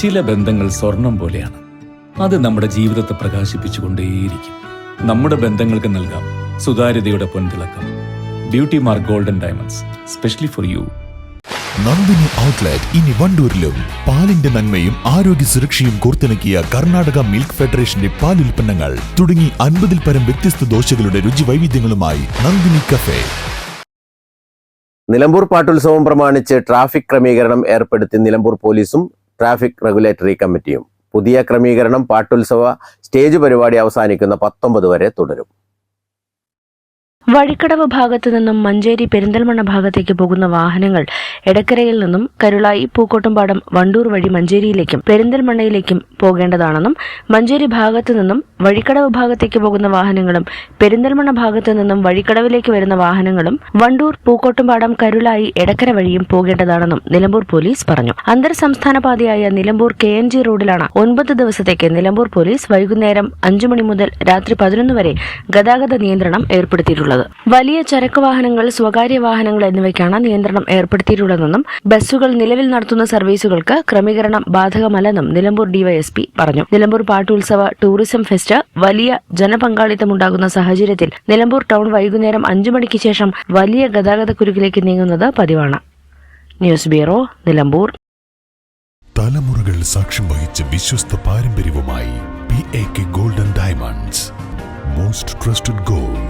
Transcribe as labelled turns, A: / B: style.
A: ചില ബന്ധങ്ങൾ സ്വർണം പോലെയാണ്. അത് നമ്മുടെ ജീവിതത്തെ പ്രകാശിപ്പിച്ചുകൊണ്ടേയിരിക്കും. നമ്മുടെ ബന്ധങ്ങൾക്ക് നൽകാം സുതാര്യതയുടെ പൊൻതിളക്കം. Beauty mark golden diamonds specially for you
B: Nandini outlet ഇനി വണ്ടൂരിലും. പാലിന്റെ നന്മയും ആരോഗ്യ സുരക്ഷയും കോർത്തിണക്കിയ കർണാടക മിൽക്ക് ഫെഡറേഷന്റെ പാൽ ഉൽപ്പന്നങ്ങൾ തുടങ്ങി അൻപതിൽ പരം വ്യത്യസ്ത ദോശകളുടെ രുചി വൈവിധ്യങ്ങളുമായി നന്ദിനി കഫേ
C: നിലമ്പൂർ പാട്ടുത്സവം പ്രമാണിച്ച് ട്രാഫിക് ക്രമീകരണം ഏർപ്പെടുത്തി നിലമ്പൂർ പോലീസും ട്രാഫിക് റെഗുലേറ്ററി കമ്മിറ്റിയും. പുതിയ ക്രമീകരണം പാട്ടുത്സവ സ്റ്റേജ് പരിപാടി അവസാനിക്കുന്ന പത്തൊമ്പത് വരെ തുടരും.
D: വഴിക്കടവ് ഭാഗത്തു നിന്നും മഞ്ചേരി പെരിന്തൽമണ്ണ ഭാഗത്തേക്ക് പോകുന്ന വാഹനങ്ങൾ എടക്കരയിൽ നിന്നും കരുളായി പൂക്കോട്ടുംപാടം വണ്ടൂർ വഴി മഞ്ചേരിയിലേക്കും പെരിന്തൽമണ്ണയിലേക്കും പോകേണ്ടതാണെന്നും മഞ്ചേരി ഭാഗത്തു നിന്നും വഴിക്കടവ് ഭാഗത്തേക്ക് പോകുന്ന വാഹനങ്ങളും പെരിന്തൽമണ്ണ ഭാഗത്തു നിന്നും വഴിക്കടവിലേക്ക് വരുന്ന വാഹനങ്ങളും വണ്ടൂർ പൂക്കോട്ടുംപാടം കരുളായി എടക്കര വഴിയും പോകേണ്ടതാണെന്നും നിലമ്പൂർ പോലീസ് പറഞ്ഞു. അന്തർ സംസ്ഥാന പാതയായ നിലമ്പൂർ കെ എൻ ജി റോഡിലാണ് ഒൻപത് ദിവസത്തേക്ക് നിലമ്പൂർ പോലീസ് വൈകുന്നേരം അഞ്ചു മണി മുതൽ രാത്രി പതിനൊന്ന് വരെ ഗതാഗത നിയന്ത്രണം ഏർപ്പെടുത്തിയിട്ടുള്ളത്. വലിയ ചരക്ക് വാഹനങ്ങൾ സ്വകാര്യ വാഹനങ്ങൾ എന്നിവയ്ക്കാണ് നിയന്ത്രണം ഏർപ്പെടുത്തിയിട്ടുള്ളതെന്നും ബസ്സുകൾ നിലവിൽ നടത്തുന്ന സർവീസുകൾക്ക് ക്രമീകരണം ബാധകമല്ലെന്നും നിലമ്പൂർ ഡിവൈഎസ്പി പറഞ്ഞു. നിലമ്പൂർ പാട്ടുത്സവ ടൂറിസം ഫെസ്റ്റ് വലിയ ജനപങ്കാളിത്തമുണ്ടാകുന്ന സാഹചര്യത്തിൽ നിലമ്പൂർ ടൗൺ വൈകുന്നേരം അഞ്ചു മണിക്ക് ശേഷം വലിയ ഗതാഗത കുരുക്കിലേക്ക് നീങ്ങുന്നത് പതിവാണ്. News bureau Nilambur.
B: തലമുറകൾ സാക്ഷ്യം വഹിച്ച വിശ്വസ്ത പാരമ്പര്യവുമായി P A K golden diamonds most trusted gold